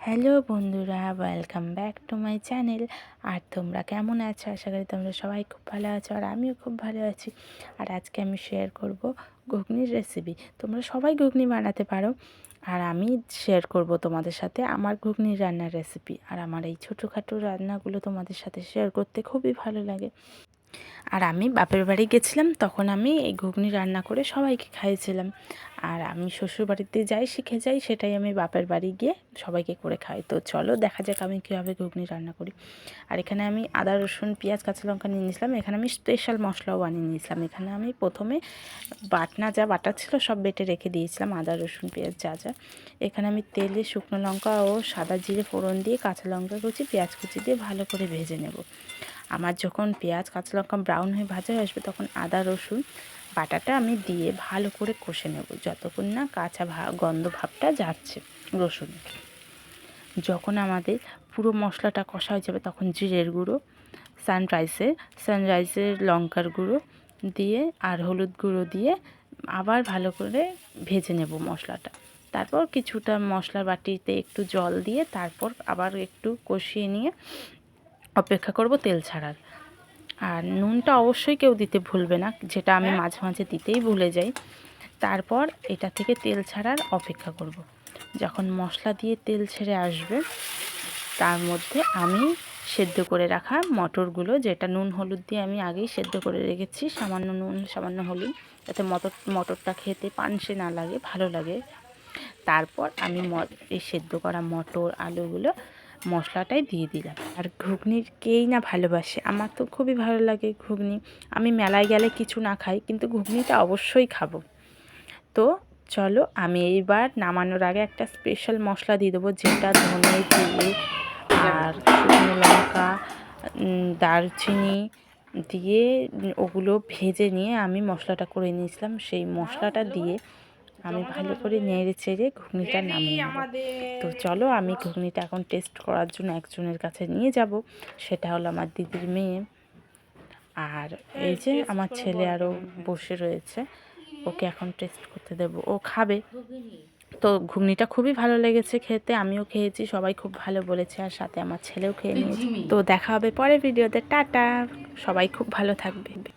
Hello বন্ধুরা welcome back to my channel আর তোমরা কেমন আছো? আশা করি তোমরা সবাই খুব ভালো আছো আর আমিও খুব ভালো আছি। আর আজকে আমি শেয়ার করব ঘুগনির রেসিপি তোমরা সবাই ঘুগনি বানাতে পারো। আর আমি শেয়ার করব তোমাদের সাথে আমার ঘুগনির রান্নার রেসিপি আর আমার এই ছোটোখাটো রান্নাগুলো তোমাদের সাথে শেয়ার করতে খুবই ভালো লাগে। আর আমি বাপের বাড়ি গেছিলাম, তখন আমি এই ঘুগনি রান্না করে সবাইকে খাইয়েছিলাম। আর আমি শ্বশুর বাড়িতে যাই, শিখে যাই, সেটাই আমি বাপের বাড়ি গিয়ে সবাইকে করে খাই। তো চলো, দেখা যাক আমি কীভাবে ঘুগনি রান্না করি। আর এখানে আমি আদা, রসুন, পেঁয়াজ, কাঁচা লঙ্কা নিয়ে নিয়েছিলাম। এখানে আমি স্পেশাল মশলাও বানিয়ে নিয়েছিলাম। এখানে আমি প্রথমে বাটনা যা বাটা ছিল সব বেটে রেখে দিয়েছিলাম, আদা, রসুন, পেঁয়াজ যা যা। এখানে আমি তেলে শুকনো লঙ্কা ও সাদা জিরে ফোড়ন দিয়ে কাঁচা লঙ্কা কুচি, পেঁয়াজ কুচি দিয়ে ভালো করে ভেজে নেব। আমার যখন পেঁয়াজ, কাঁচা লঙ্কা ব্রাউন হয়ে ভাজা হয়ে আসবে তখন আদা, রসুন, বাটাটা আমি দিয়ে ভালো করে কষে নেব। যতক্ষণ না কাঁচা ভা, গন্ধ ভাবটা যাচ্ছে রসুন যখন আমাদের পুরো মশলাটা কষা হয়ে যাবে তখন জিরের গুঁড়ো সানরাইসের সানরাইসের লঙ্কার গুঁড়ো দিয়ে আর হলুদ গুঁড়ো দিয়ে আবার ভালো করে ভেজে নেব মশলাটা। তারপর কিছুটা মশলার বাটিতে একটু জল দিয়ে তারপর আবার একটু কষিয়ে নিয়ে অপেক্ষা করব তেল ছাড়ার। আর নুনটা অবশ্যই কেউ দিতে ভুলবে না, যেটা আমি মাঝে মাঝে দিতেই ভুলে যাই। তারপর এটা থেকে তেল ছাড়ার অপেক্ষা করব। যখন মশলা দিয়ে তেল ছেড়ে আসবে, তার মধ্যে আমি সেদ্ধ করে রাখা মটরগুলো, যেটা নুন হলুদ দিয়ে আমি আগেই সেদ্ধ করে রেখেছি, সামান্য নুন, সামান্য হলুদ, যাতে মটর, মটরটা খেতে পানসে না লাগে, ভালো লাগে। তারপর আমি এই সেদ্ধ করা মটর, আলুগুলো মশলাটাই দিয়ে দিলাম। আর ঘুগনির কেই না ভালোবাসে। আমার তো খুবই ভালো লাগে ঘুগনি। আমি মেলায় গেলে কিছু না খাই, কিন্তু ঘুগনিটা অবশ্যই খাব। তো চলো আমি এইবার নামানোর আগে একটা স্পেশাল মশলা দিয়ে দেবো, যেটা ধনে দিয়ে আর শুকনো লঙ্কা দারচিনি দিয়ে ওগুলো ভেজে নিয়ে আমি মশলাটা করে নিয়েছিলাম। সেই মশলাটা দিয়ে আমি ভালো করে নেড়ে চেড়ে ঘুগনিটা নামিয়ে নেব। তো চলো আমি ঘুগনিটা এখন টেস্ট করার জন্য একজনের কাছে নিয়ে যাব। সেটা হলো আমার দিদির মেয়ে। আর এই যে আমার ছেলে আরও বসে রয়েছে। ওকে এখন টেস্ট করতে দেব। ও খাবে। তো ঘুগনিটা খুবই ভালো লেগেছে খেতে। আমিও খেয়েছি সবাই খুব ভালো বলেছে। আর সাথে আমার ছেলেও খেয়ে নিয়েছে। তো দেখা হবে পরে ভিডিওতে। টাটা। সবাই খুব ভালো থাকবে।